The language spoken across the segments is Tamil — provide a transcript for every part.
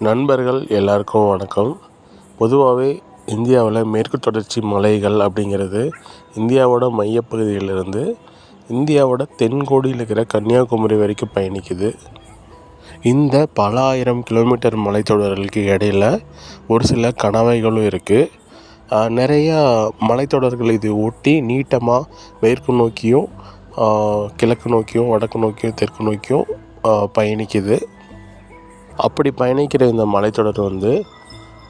நண்பர்கள் எல்லாருக்கும் வணக்கம். பொதுவாகவே இந்தியாவில் மேற்கு தொடர்ச்சி மலைகள் அப்படிங்கிறது இந்தியாவோட மையப்பகுதியிலிருந்து இந்தியாவோட தென்கோடியில் இருக்கிற கன்னியாகுமரி வரைக்கும் பயணிக்குது. இந்த பல ஆயிரம் கிலோமீட்டர் மலைத்தொடர்களுக்கு இடையில ஒரு சில கனவைகளும் இருக்குது நிறையா மலைத்தொடர்கள் இது ஒட்டி நீட்டமாக மேற்கு நோக்கியும் கிழக்கு நோக்கியும் வடக்கு நோக்கியும் தெற்கு நோக்கியும் பயணிக்குது. அப்படி பயணிக்கிற இந்த மலைத்தொடர் வந்து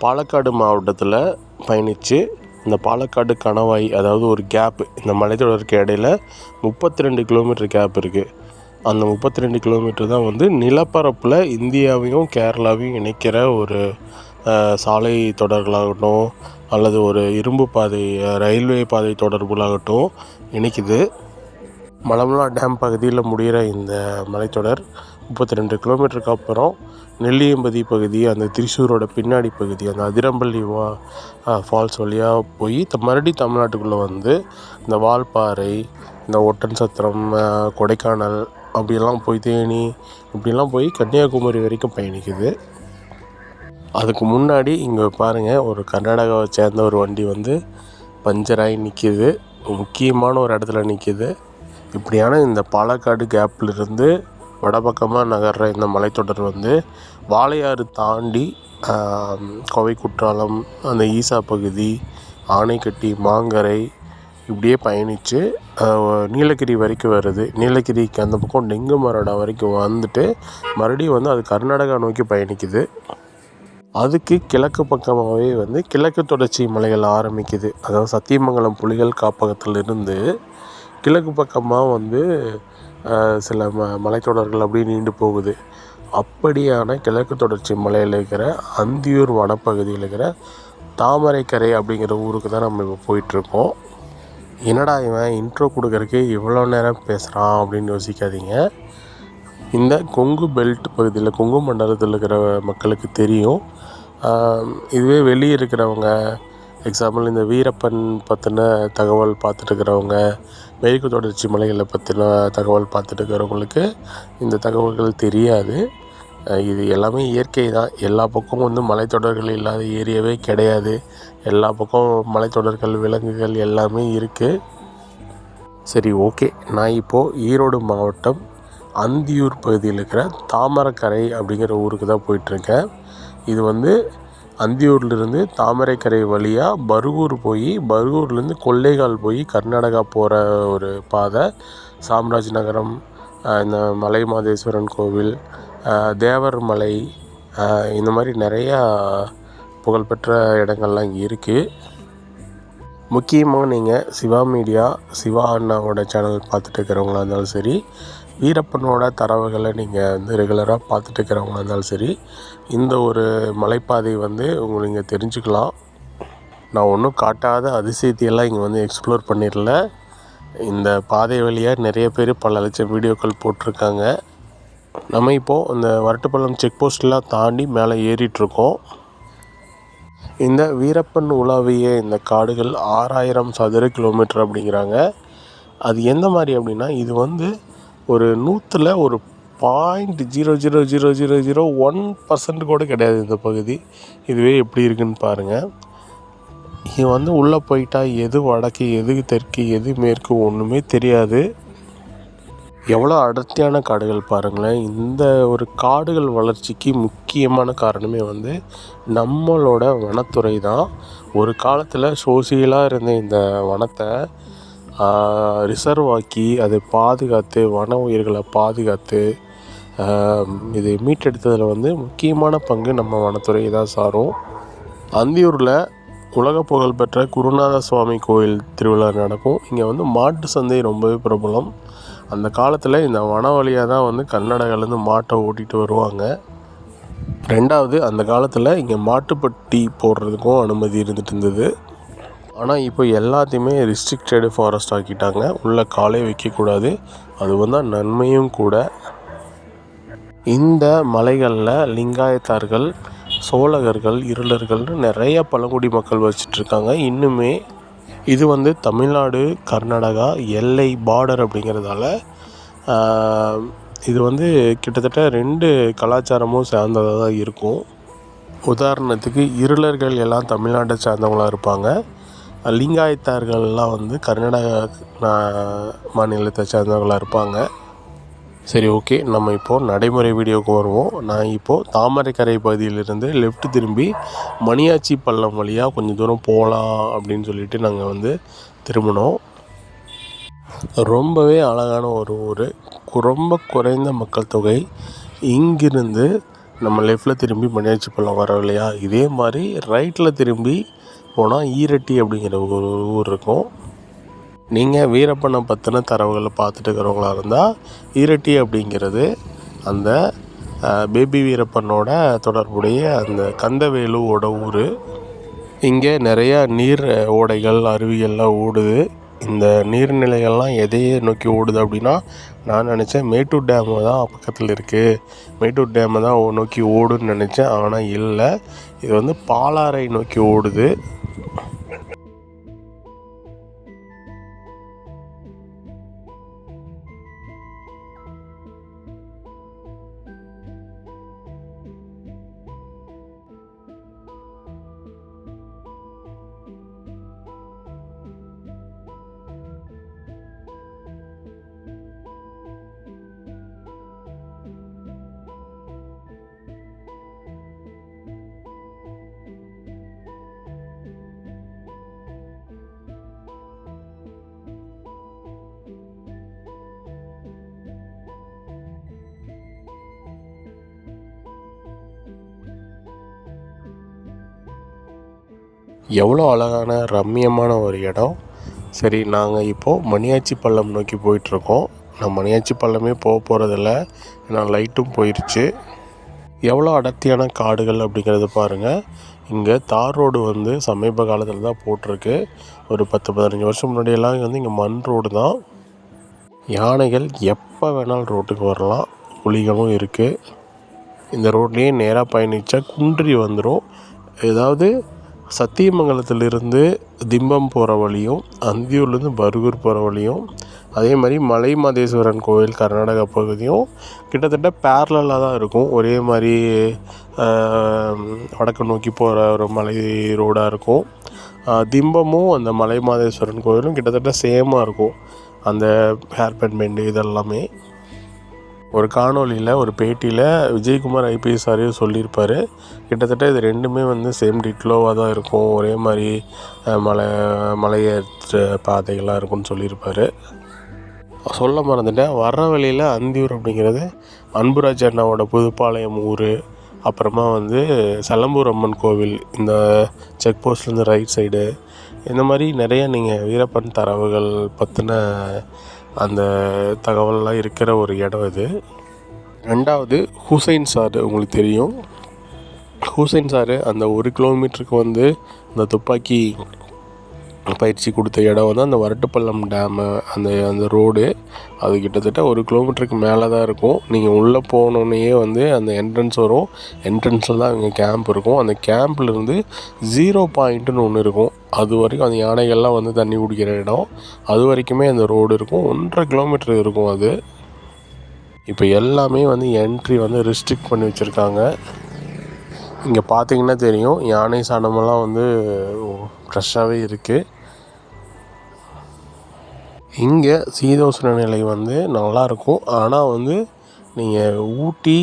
பாலக்காடு மாவட்டத்தில் பயணித்து இந்த பாலக்காடு கணவாய் அதாவது ஒரு கேப்பு இந்த மலைத்தொடருக்கு இடையில முப்பத்தி ரெண்டு கிலோமீட்டர் கேப் இருக்குது அந்த முப்பத்தி ரெண்டு கிலோமீட்டர் தான் வந்து நிலப்பரப்பில் இந்தியாவையும் கேரளாவையும் இணைக்கிற ஒரு சாலை தொடர்களாகட்டும் அல்லது ஒரு இரும்பு பாதை ரயில்வே பாதை தொடர்புகளாகட்டும் இணைக்குது. மலமலா டேம் பகுதியில் முடிகிற இந்த மலைத்தொடர் முப்பத்தி ரெண்டு கிலோமீட்டருக்கு அப்புறம் நெல்லியம்பதி பகுதி அந்த திரிசூரோட பின்னாடி பகுதி அந்த அதிரம்பள்ளி வா ஃபால்ஸ் வழியாக போய் த மறுபடி தமிழ்நாட்டுக்குள்ளே வந்து இந்த வால்பாறை இந்த ஒட்டன் சத்திரம் கொடைக்கானல் அப்படிலாம் போய் தேனி இப்படிலாம் போய் கன்னியாகுமரி வரைக்கும் பயணிக்குது. அதுக்கு முன்னாடி இங்கே பாருங்கள் ஒரு கர்நாடகாவை சேர்ந்த ஒரு வண்டி வந்து பஞ்சராகி நிற்கிது முக்கியமான ஒரு இடத்துல நிற்கிது இப்படியான இந்த பாலக்காடு கேப்லேருந்து வடபக்கமாக நகர்ற இந்த மலைத்தொடர் வந்து வாளையாறு தாண்டி கோவை குற்றாலம் அந்த ஈசா பகுதி ஆனைக்கட்டி மாங்கரை இப்படியே பயணித்து நீலகிரி வரைக்கும் வருது. நீலகிரிக்கு அந்த பக்கம் டெங்கு மரடா வரைக்கும் வந்துட்டு மறுபடியும் வந்து அது கர்நாடகா நோக்கி பயணிக்குது. அதுக்கு கிழக்கு பக்கமாகவே வந்து கிழக்கு தொடர்ச்சி மலைகள் ஆரம்பிக்குது. அதாவது சத்தியமங்கலம் புலிகள் காப்பகத்திலிருந்து கிழக்கு பக்கமாக வந்து சில ம மலைத்தொடர்கள் அப்படியே நீண்டு போகுது. அப்படியான கிழக்கு தொடர்ச்சி மலையில் இருக்கிற அந்தியூர் வனப்பகுதியில் இருக்கிற தாமரைக்கரை அப்படிங்கிற ஊருக்கு தான் நம்ம இப்போ போயிட்டுருக்கோம். என்னடா இவன் இன்ட்ரோ கொடுக்கறக்கு இவ்வளோ நேரம் பேசுகிறான் அப்படின்னு யோசிக்காதீங்க. இந்த கொங்கு பெல்ட் பகுதியில் கொங்கு மண்டலத்தில் இருக்கிற மக்களுக்கு தெரியும். இதுவே வெளியே இருக்கிறவங்க எக்ஸாம்பிள் இந்த வீரப்பன் பற்றின தகவல் பார்த்துட்டு மேற்கு தொடர்ச்சி மலைகளை பற்றின தகவல் பார்த்துட்டு இருக்கிறவங்களுக்கு இந்த தகவல்கள் தெரியாது. இது எல்லாமே இயற்கை தான். எல்லா பக்கமும் வந்து மலைத்தொடர்கள் இல்லாத ஏரியாவே கிடையாது. எல்லா பக்கம் மலைத்தொடர்கள் விலங்குகள் எல்லாமே இருக்குது சரி ஓகே. நான் இப்போது ஈரோடு மாவட்டம் அந்தியூர் பகுதியில் இருக்கிற தாமரக்கரை அப்படிங்கிற ஊருக்கு தான் போயிட்டுருக்கேன். இது வந்து அந்தியூர்லேருந்து தாமரைக்கரை வழியாக பருகூர் போய் பருகூர்லேருந்து கொள்ளைகால் போய் கர்நாடகா போகிற ஒரு பாதை. சாம்ராஜ் நகரம் இந்த மலை மாதேஸ்வரன் கோவில் தேவர் மலை இந்த மாதிரி நிறையா புகழ்பெற்ற இடங்கள்லாம் இங்கே இருக்குது முக்கியமாக நீங்கள் சிவா மீடியா சிவா அண்ணாவோட சேனல் பார்த்துட்டு இருக்கிறவங்களா இருந்தாலும் சரி வீரப்பனோட தரவுகளை நீங்கள் வந்து ரெகுலராக பார்த்துட்டு இருக்கிறவங்களா இருந்தாலும் சரி இந்த ஒரு மலைப்பாதை வந்து உங்களை நீங்கள் தெரிஞ்சுக்கலாம். நான் ஒன்றும் காட்டாத அதிசயத்தையெல்லாம் இங்கே வந்து எக்ஸ்ப்ளோர் பண்ணிடல. இந்த பாதை வழியாக நிறைய பேர் பல லட்சம் வீடியோக்கள் போட்டிருக்காங்க. நம்ம இப்போது இந்த வரட்டுப்பள்ளம் செக் போஸ்ட்லாம் தாண்டி மேலே ஏறிட்டுருக்கோம். இந்த வீரப்பன் உலாவிய இந்த காடுகள் ஆறாயிரம் சதுர கிலோமீட்டர் அப்படிங்கிறாங்க. அது எந்த மாதிரி அப்படின்னா இது வந்து ஒரு நூற்றில் ஒரு point zero zero zero zero zero one percent கூட கிடையாது இந்த பகுதி. இதுவே எப்படி இருக்குன்னு பாருங்கள் இது வந்து உள்ளே போயிட்டா எது வடக்கு எது தெற்கு எது மேற்கு ஒன்றுமே தெரியாது. எவ்வளோ அடர்த்தியான காடுகள் பாருங்களேன். இந்த ஒரு காடுகள் வளர்ச்சிக்கு முக்கியமான காரணமே வந்து நம்மளோட வனத்துறை தான். ஒரு காலத்தில் சோசியலாக இருந்த இந்த வனத்தை ரிசர்வ் ஆக்கி அதை பாதுகாத்து வன உயிர்களை பாதுகாத்து இதை மீட்டெடுத்ததில் வந்து முக்கியமான பங்கு நம்ம வனத்துறை தான் சாரும். அந்தியூரில் உலக புகழ்பெற்ற குருநாத சுவாமி கோயில் திருவிழா நடக்கும். இங்கே வந்து மாட்டு சந்தை ரொம்பவே பிரபலம். அந்த காலத்தில் இந்த வன வழியாக தான் வந்து கர்நாடகாலேருந்து மாட்டை ஓட்டிகிட்டு வருவாங்க. ரெண்டாவது அந்த காலத்தில் இங்கே மாட்டுப்பட்டி போடுறதுக்கும் அனுமதி இருந்துகிட்டு இருந்தது. ஆனால் இப்போ எல்லாத்தையுமே ரிஸ்ட்ரிக்டடு ஃபாரஸ்ட் ஆக்கிட்டாங்க. உள்ளே காலே வைக்கக்கூடாது. அது வந்து நன்மையும் கூட. இந்த மலைகளில் லிங்காயத்தார்கள் சோழகர்கள் இருளர்கள்னு நிறைய பழங்குடி மக்கள் வச்சிட்ருக்காங்க இன்னுமே இது வந்து தமிழ்நாடு கர்நாடகா எல்லை பார்டர் அப்படிங்கிறதால இது வந்து கிட்டத்தட்ட ரெண்டு கலாச்சாரமும் சேர்ந்ததாக தான் இருக்கும். உதாரணத்துக்கு இருளர்கள் எல்லாம் தமிழ்நாட்டை சார்ந்தவங்களாக இருப்பாங்க. லிங்காயத்தார்கள்லாம் வந்து கர்நாடகா மாநிலத்தை சேர்ந்தவங்களாக இருப்பாங்க. சரி ஓகே. நம்ம இப்போது நடைமுறை வீடியோவுக்கு வருவோம். நான் இப்போது தாமரைக்கரை பகுதியிலிருந்து லெஃப்ட் திரும்பி மணியாச்சி பள்ளம் வழியாக கொஞ்சம் தூரம் போகலாம் அப்படின்னு சொல்லிட்டு நாங்கள் வந்து திரும்பினோம். ரொம்பவே அழகான ஒரு ஊர். ரொம்ப குறைந்த மக்கள் தொகை. இங்கிருந்து நம்ம லெஃப்டில் திரும்பி மணியாச்சி பள்ளம் வர இல்லையா? இதே மாதிரி ரைட்டில் திரும்பி போனால் ஈரட்டி அப்படிங்கிற ஒரு ஊர் இருக்கும். நீங்கள் வீரப்பனை பற்றின தரவுகளை பார்த்துட்டு இருக்கிறவங்களா இருந்தால் ஈரட்டி அப்படிங்கிறது அந்த பேபி வீரப்பனோட தொடர்புடைய அந்த கந்தவேலுவோட ஊர். இங்கே நிறையா நீர் ஓடைகள் அருவிகள்லாம் ஓடுது. இந்த நீர்நிலைகள்லாம் எதையே நோக்கி ஓடுது அப்படின்னா நான் நினச்சேன் மேட்டூர் டேமு தான் பக்கத்தில் இருக்குது மேட்டூர் டேமை தான் ஓ- நோக்கி ஓடுன்னு நினச்சேன். ஆனால் இல்லை. இது வந்து பாலாறை நோக்கி ஓடுது. எவ்வளோ அழகான ரம்மியமான ஒரு இடம். சரி நாங்கள் இப்போது மணியாச்சி பள்ளம் நோக்கி போயிட்டுருக்கோம். நான் மணியாச்சி பள்ளமே போக போகிறதில்ல ஏன்னா லைட்டும் போயிடுச்சு எவ்வளோ அடர்த்தியான காடுகள் அப்படிங்கிறது பாருங்கள் இங்கே தார் ரோடு வந்து சமீப காலத்தில் தான் போட்டிருக்கு. ஒரு பத்து பதினஞ்சு வருஷம் முன்னாடியெல்லாம் வந்து இங்கே மண் ரோடு தான். யானைகள் எப்போ வேணாலும் ரோட்டுக்கு வரலாம். புலிகளும் இருக்குது இந்த ரோட்லேயே நேராக பயணித்தா குன்றி வந்துடும் ஏதாவது சத்தியமங்கலத்திலிருந்து திம்பம் போகிற வழியும் அந்தியூர்லேருந்து பர்கூர் போகிற வழியும் அதே மாதிரி மலை மாதேஸ்வரன் கோவில் கர்நாடகா பகுதியும் கிட்டத்தட்ட பேரலாக தான் இருக்கும். ஒரே மாதிரி வடக்கு நோக்கி போகிற ஒரு மலை ரோடாக இருக்கும். திம்பமும் அந்த மலை மாதேஸ்வரன் கோவிலும் கிட்டத்தட்ட சேமாக இருக்கும். அந்த ஹேர் பெண்ட் பெண்டு இதெல்லாமே. ஒரு காணொளியில் ஒரு பேட்டியில் விஜயகுமார் ஐபிஎஸ் ஆரையும் சொல்லியிருப்பார். கிட்டத்தட்ட இது ரெண்டுமே வந்து சேம் டிட்லோவாக தான் இருக்கும். ஒரே மாதிரி மலை மலையேற்ற பாதைகளாக இருக்கும்னு சொல்லியிருப்பார். சொல்ல மறந்துட்டேன். வர்ற வழியில் அந்தியூர் அப்படிங்கிறது அன்புராஜ் அண்ணாவோட புதுப்பாளையம் ஊர். அப்புறமா வந்து சலம்பூர் அம்மன் கோவில் இந்த செக் போஸ்ட்லேருந்து ரைட் சைடு இந்த மாதிரி நிறைய நீங்கள் வீரப்பன் தரவுகள் பற்றின அந்த தகவல்லாம் இருக்கிற ஒரு இடம் இது. ரெண்டாவது ஹுசைன் சார் உங்களுக்கு தெரியும். ஹுசைன் சார் அந்த ஒரு கிலோமீட்டருக்கு வந்து இந்த துப்பாக்கி பயிற்சி கொடுத்த இடம் வந்து அந்த வரட்டுப்பள்ளம் டேமு அந்த அந்த ரோடு அது கிட்டத்தட்ட ஒரு கிலோமீட்டருக்கு மேலே தான் இருக்கும். நீங்கள் உள்ளே போனோடனே வந்து அந்த என்ட்ரன்ஸ் வரும். என்ட்ரன்ஸில் தான் இங்கே கேம்ப் இருக்கும். அந்த கேம்ப்லேருந்து ஜீரோ பாயிண்ட்டுன்னு ஒன்று இருக்கும். அது வரைக்கும் அந்த யானைகள்லாம் வந்து தண்ணி குடிக்கிற இடம். அது வரைக்குமே அந்த ரோடு இருக்கும். ஒன்றரை கிலோமீட்டர் இருக்கும் அது. இப்போ எல்லாமே வந்து என்ட்ரி வந்து ரெஸ்ட்ரிக்ட் பண்ணி வச்சுருக்காங்க. இங்கே பார்த்தீங்கன்னா தெரியும். யானை சாணமெல்லாம் வந்து ஃப்ரெஷ்ஷாகவே இருக்குது இங்கே சீதோஷ்ண நிலை வந்து நல்லாயிருக்கும் ஆனால் வந்து நீங்கள் ஊட்டி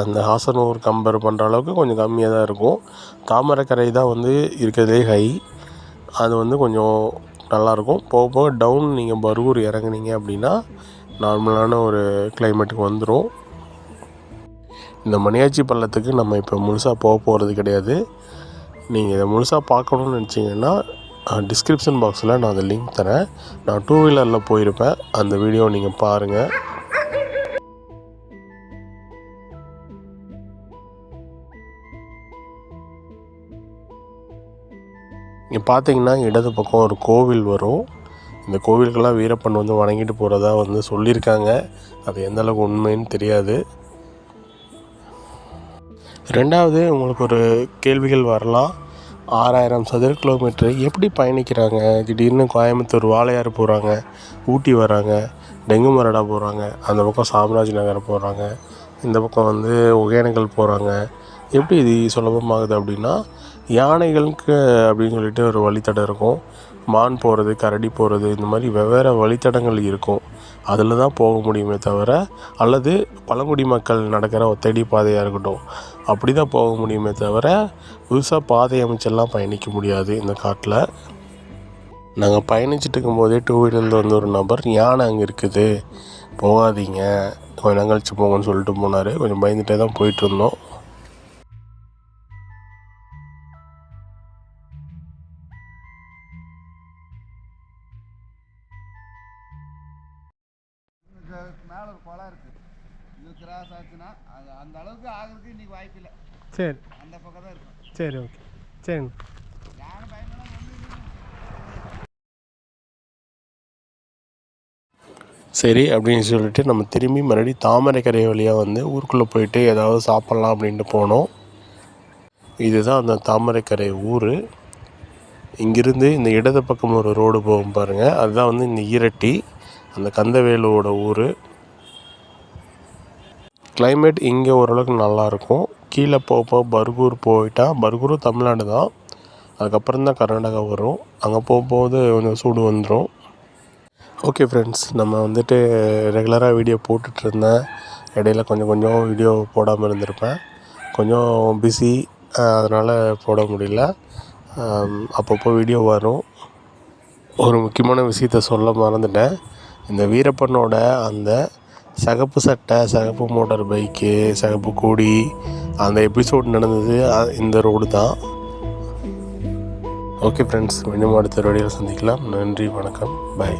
அந்த ஹாசனூர் கம்பேர் பண்ணுற அளவுக்கு கொஞ்சம் கம்மியாக தான் இருக்கும். தாமரைக்கரை தான் வந்து இருக்கிறதுலே ஹை. அது வந்து கொஞ்சம் நல்லாயிருக்கும் போக போக டவுன் நீங்கள் பர்கூர் இறங்குனீங்க அப்படின்னா நார்மலான ஒரு கிளைமேட்டுக்கு வந்துடும் இந்த மணியாச்சி பள்ளத்துக்கு நம்ம இப்போ முழுசாக போக போகிறது கிடையாது. நீங்கள் இதை முழுசாக பார்க்கணுன்னு நினச்சிங்கன்னா டிஸ்கிரிப்ஷன் பாக்ஸில் நான் அந்த லிங்க் தரேன். நான் டூ வீலரில் போயிருப்பேன். அந்த வீடியோ நீங்கள் பாருங்கள் இங்கே பார்த்தீங்கன்னா இடது பக்கம் ஒரு கோவில் வரும். இந்த கோவிலுக்கெல்லாம் வீரப்பன் வந்து வணங்கிட்டு போகிறதா வந்து சொல்லியிருக்காங்க. அது எந்தளவுக்கு உண்மைன்னு தெரியாது. ரெண்டாவது உங்களுக்கு ஒரு கேள்விகள் வரலாம். ஆறாயிரம் சதுர கிலோமீட்டர் எப்படி பயணிக்கிறாங்க? திடீர்னு கோயம்புத்தூர் வாளையாறு போகிறாங்க ஊட்டி வராங்க டெங்கு மரடா போகிறாங்க அந்த பக்கம் சாம்ராஜ் நகர் போகிறாங்க இந்த பக்கம் வந்து ஒகேனக்கல் போகிறாங்க எப்படி இது சுலபமாகுது அப்படின்னா யானைகளுக்கு அப்படின்னு சொல்லிட்டு ஒரு வழித்தடம் இருக்கும். மான் போகிறது கரடி போகிறது இந்த மாதிரி வெவ்வேறு வழித்தடங்கள் இருக்கும். அதில் தான் போக முடியுமே தவிர அல்லது பழங்குடி மக்கள் நடக்கிற ஒத்தடி பாதையாக இருக்கட்டும் அப்படி தான் போக முடியுமே தவிர புதுசாக பாதை அமைச்செல்லாம் பயணிக்க முடியாது இந்த காட்டில். நாங்கள் பயணிச்சுட்டு இருக்கும்போதே டூ வீலர்லேருந்து வந்து ஒரு நபர் யானை அங்கே இருக்குது? போகாதீங்க. கொஞ்சம் கழிச்சு போங்கன்னு சொல்லிட்டு போனார். கொஞ்சம் பயந்துகிட்டே தான் போயிட்டு இருந்தோம். மேலே ஒரு குளம் இருக்குது இது கிராஸ் ஆச்சுன்னா அது அந்த அளவுக்கு ஆகிறதுக்கு இன்னைக்கு வாய்ப்பு இல்லை. சரி. அந்த பக்கம் தான் இருக்கும். சரி ஓகே. சரிங்க. பயமெல்லாம் சரி அப்படின்னு சொல்லிட்டு நம்ம திரும்பி மறுபடியும் தாமரைக்கரை வழியாக வந்து ஊருக்குள்ளே போயிட்டு ஏதாவது சாப்பிட்லாம் அப்படின்ட்டு போனோம். இதுதான் அந்த தாமரைக்கரை ஊர். இங்கிருந்து இந்த இடது பக்கம் ஒரு ரோடு போகும் பாருங்கள் அதுதான் வந்து இந்த ஈரட்டி. அந்த கந்தவேலுவோட ஊர். கிளைமேட் இங்கே ஓரளவுக்கு நல்லாயிருக்கும் கீழே போக போக பர்கூர் போயிட்டால் பர்கூரும் தமிழ்நாடு தான். அதுக்கப்புறம் தான் கர்நாடகா வரும். அங்கே போகும்போது கொஞ்சம் சூடு வந்துடும் ஓகே ஃப்ரெண்ட்ஸ் நம்ம வந்துட்டு ரெகுலராக வீடியோ போட்டுட்ருந்தேன். இடையில கொஞ்சம் கொஞ்சம் வீடியோ போடாமல் இருந்திருப்பேன். கொஞ்சம் பிஸி அதனால் போட முடியல. அப்பப்போ வீடியோ வரும். ஒரு முக்கியமான விஷயத்த சொல்ல மறந்துட்டேன். இந்த வீரப்பனோட அந்த சகப்பு சட்டை சகப்பு மோட்டார் பைக்கு சகப்பு கொடி அந்த எபிசோட் நடந்தது இந்த ரோடு தான். ஓகே ஃப்ரெண்ட்ஸ் மீண்டும் அடுத்த ரோடியில் சந்திக்கலாம். நன்றி வணக்கம். பை